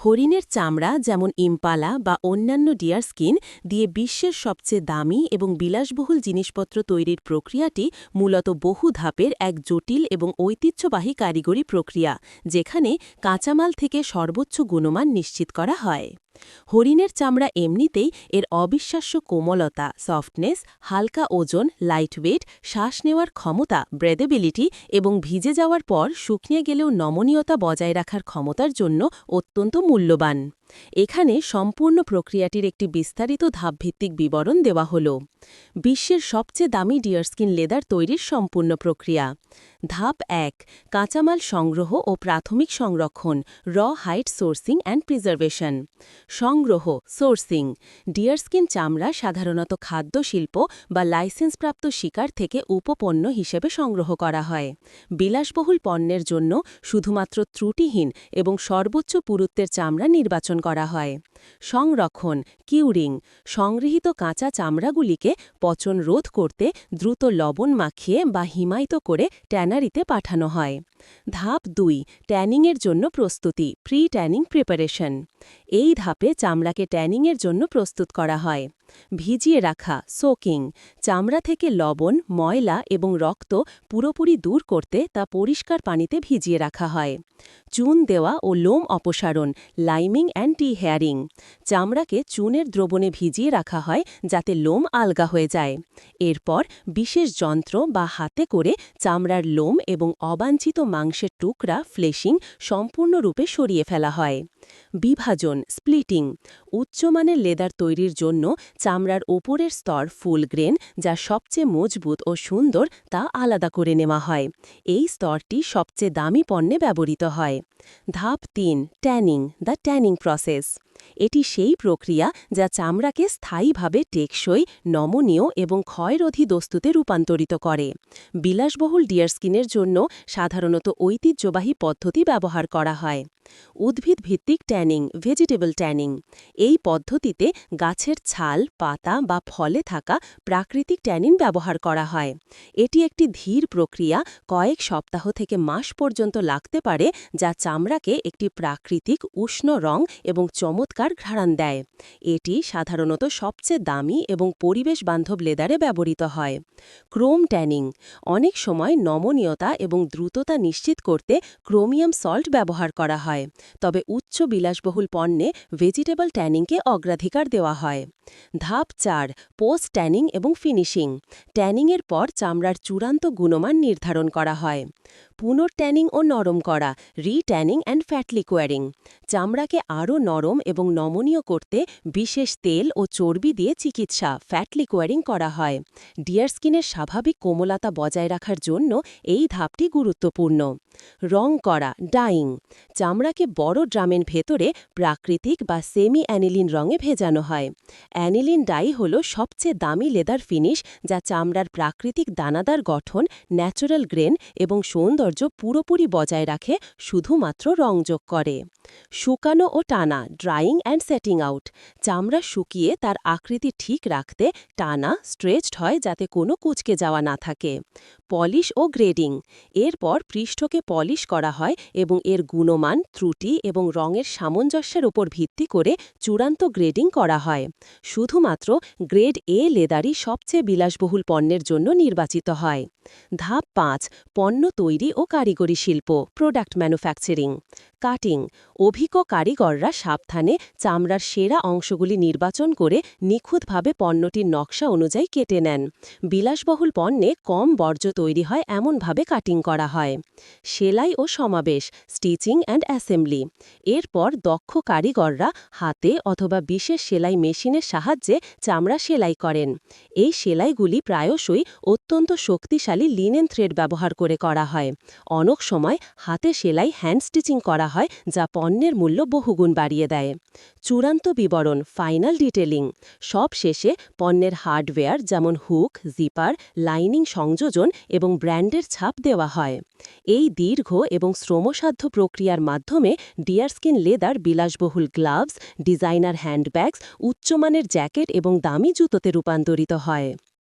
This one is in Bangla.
হরিণের চামড়া যেমন ইম্পালা বা অন্যান্য ডিয়ার স্কিন দিয়ে বিশ্বের সবচেয়ে দামি এবং বিলাসবহুল জিনিসপত্র তৈরির প্রক্রিয়াটি মূলত বহু ধাপের এক জটিল এবং ঐতিহ্যবাহী কারিগরি প্রক্রিয়া, যেখানে কাঁচামাল থেকে সর্বোচ্চ গুণমান নিশ্চিত করা হয়। হরিণের চামড়া এমনিতেই এর অবিশ্বাস্য কোমলতা সফটনেস হালকা ওজন লাইটওয়েট শ্বাস নেওয়ার ক্ষমতা ব্রেদেবিলিটি এবং ভিজে যাওয়ার পর শুকনিয়ে গেলেও নমনীয়তা বজায় রাখার ক্ষমতার জন্য অত্যন্ত মূল্যবান। এখানে সম্পূর্ণ প্রক্রিয়াটির একটি বিস্তারিত ধাপভিত্তিক বিবরণ দেওয়া হল। বিশ্বের সবচেয়ে দামি ডিয়ারস্কিন লেদার তৈরির সম্পূর্ণ প্রক্রিয়া। ধাপ এক, কাঁচামাল সংগ্রহ ও প্রাথমিক সংরক্ষণ, raw hide sourcing and preservation. সংগ্রহ, সোর্সিং, ডিয়ারস্কিন চামড়া সাধারণত খাদ্য, শিল্প বা লাইসেন্সপ্রাপ্ত শিকার থেকে উপপণ্য হিসেবে সংগ্রহ করা হয়। বিলাসবহুল পণ্যের জন্য শুধুমাত্র ত্রুটিহীন এবং সর্বোচ্চ পুরুত্বের চামড়া নির্বাচন করা হয়। সংরক্ষণ, কিউরিং, সংগৃহীত কাঁচা চামড়াগুলিকে পচন রোধ করতে দ্রুত লবণ মাখিয়ে বা হিমায়িত করে ট্যানারিতে পাঠানো হয়। ধাপ দুই, ট্যানিংয়ের জন্য প্রস্তুতি প্রি ট্যানিং প্রিপারেশন এই ধাপে চামড়াকে ট্যানিংয়ের জন্য প্রস্তুত করা হয়। ভিজিয়ে রাখা সোকিং চামড়া থেকে লবণ, ময়লা এবং রক্ত পুরোপুরি দূর করতে তা পরিষ্কার পানিতে ভিজিয়ে রাখা হয়। চুন দেওয়া ও লোম অপসারণ লাইমিং অ্যান্ড টি হেয়ারিং চামড়াকে চুনের দ্রবণে ভিজিয়ে রাখা হয় যাতে লোম আলগা হয়ে যায়। এরপর বিশেষ যন্ত্র বা হাতে করে চামড়ার লোম এবং অবাঞ্ছিত মাংসের টুকরা ফ্লেশিং সম্পূর্ণরূপে সরিয়ে ফেলা হয়। বিভাজন, স্প্লিটিং উচ্চমানের লেদার তৈরির জন্য চামড়ার ওপরের স্তর ফুল গ্রেন, যা সবচেয়ে মজবুত ও সুন্দর তা আলাদা করে নেওয়া হয়। এই স্তরটি সবচেয়ে দামি পণ্যে ব্যবহৃত হয়। ধাপ তিন, ট্যানিং, দ্য ট্যানিং প্রসেস। এটি সেই প্রক্রিয়া যা চামড়াকে স্থায়ীভাবে টেকসই, নমনীয় এবং ক্ষয়রোধী দস্তুতে রূপান্তরিত করে। বিলাসবহুল ডিয়ারস্কিনের জন্য সাধারণত ঐতিহ্যবাহী পদ্ধতি ব্যবহার করা হয়। উদ্ভিদ ভিত্তিক ট্যানিং, ভেজিটেবল ট্যানিং। এই পদ্ধতিতে গাছের ছাল, পাতা বা ফলে থাকা প্রাকৃতিক ট্যানিন ব্যবহার করা হয়। এটি একটি ধীর প্রক্রিয়া, কয়েক সপ্তাহ থেকে মাস পর্যন্ত লাগতে পারে, যা চামড়াকে একটি প্রাকৃতিক উষ্ণ রং এবং চমৎকার ঘ্রাণ দেয়। এটি সাধারণত সবচেয়ে দামি এবং পরিবেশ বান্ধব লেদারে ব্যবহৃত হয়। ক্রোম ট্যানিং অনেক সময় নমনীয়তা এবং দ্রুততা নিশ্চিত করতে ক্রোমিয়াম সল্ট ব্যবহার করা হয়, তবে উচ্চ বিলাসবহুল পণ্যে ভেজিটেবল ট্যানিংকে অগ্রাধিকার দেওয়া হয়। ধাপ চার, পোস্ট ট্যানিং এবং ফিনিশিং। ট্যানিংয়ের পর চামড়ার চূড়ান্ত গুণমান নির্ধারণ করা হয়। পুনর্ট্যানিং ও নরম করা, রিট্যানিং অ্যান্ড ফ্যাট লিকোয়ারিং। চামড়াকে আরও নরম এবং নমনীয় করতে বিশেষ তেল ও চর্বি দিয়ে চিকিৎসা, ফ্যাট লিকোয়ারিং করা হয়। ডিয়ার স্কিনের স্বাভাবিক কোমলতা বজায় রাখার জন্য এই ধাপটি গুরুত্বপূর্ণ। রং করা, ডাইং। চামড়াকে বড় ড্রামের ভেতরে প্রাকৃতিক বা সেমি অ্যানিলিন রঙে ভেজানো হয়। অ্যানিলিন ডাই হল সবচেয়ে দামি লেদার ফিনিশ যা চামড়ার প্রাকৃতিক দানাদার গঠন, ন্যাচারাল গ্রেন এবং সৌন্দর্য পুরোপুরি বজায় রাখে শুধুমাত্র রং যোগ করে। শুকানো ও টানা ড্রাইং অ্যান্ড সেটিং আউট চামড়া শুকিয়ে তার আকৃতি ঠিক রাখতে টানা স্ট্রেচড হয় যাতে কোনো কুচকে যাওয়া না থাকে। পলিশ ও গ্রেডিং, এরপর পৃষ্ঠকে পলিশ করা হয় এবং এর গুণমান, ত্রুটি এবং রঙের সামঞ্জস্যের উপর ভিত্তি করে চূড়ান্ত গ্রেডিং করা হয়। শুধুমাত্র গ্রেড এ লেদারই সবচেয়ে বিলাসবহুল পণ্যের জন্য নির্বাচিত হয়। ধাপ পাঁচ, পণ্য তৈরি ও কারিগরি শিল্প প্রোডাক্ট ম্যানুফ্যাকচারিং কাটিং অভিজ্ঞ কারিগররা সাবধানে চামড়ার সেরা অংশগুলি নির্বাচন করে নিখুঁতভাবে পণ্যটির নকশা অনুযায়ী কেটে নেন। বিলাসবহুল পণ্যে কম বর্জ্য তৈরি হয় এমনভাবে কাটিং করা হয়। সেলাই ও সমাবেশ স্টিচিং অ্যান্ড অ্যাসেম্বলি এরপর দক্ষ কারিগররা হাতে অথবা বিশেষ সেলাই মেশিনের সাহায্যে চামড়া সেলাই করেন। এই সেলাইগুলি প্রায়শই অত্যন্ত শক্তিশালী লিনেন থ্রেড ব্যবহার করে করা হয়। অনেক সময় হাতে সেলাই হ্যান্ড স্টিচিং করা হয়, যা পণ্যের মূল্য বহুগুণ বাড়িয়ে দেয়। চূড়ান্ত বিবরণ ফাইনাল ডিটেলিং সব শেষে পণ্যের হার্ডওয়্যার যেমন হুক জিপার লাইনিং সংযোজন এবং ব্র্যান্ডের ছাপ দেওয়া হয়। এই দীর্ঘ এবং শ্রমসাধ্য প্রক্রিয়ার মাধ্যমে ডিয়ারস্কিন লেদার বিলাসবহুল গ্লাভস ডিজাইনার হ্যান্ডব্যাগস উচ্চমানের জ্যাকেট এবং দামি জুতোতে রূপান্তরিত হয়।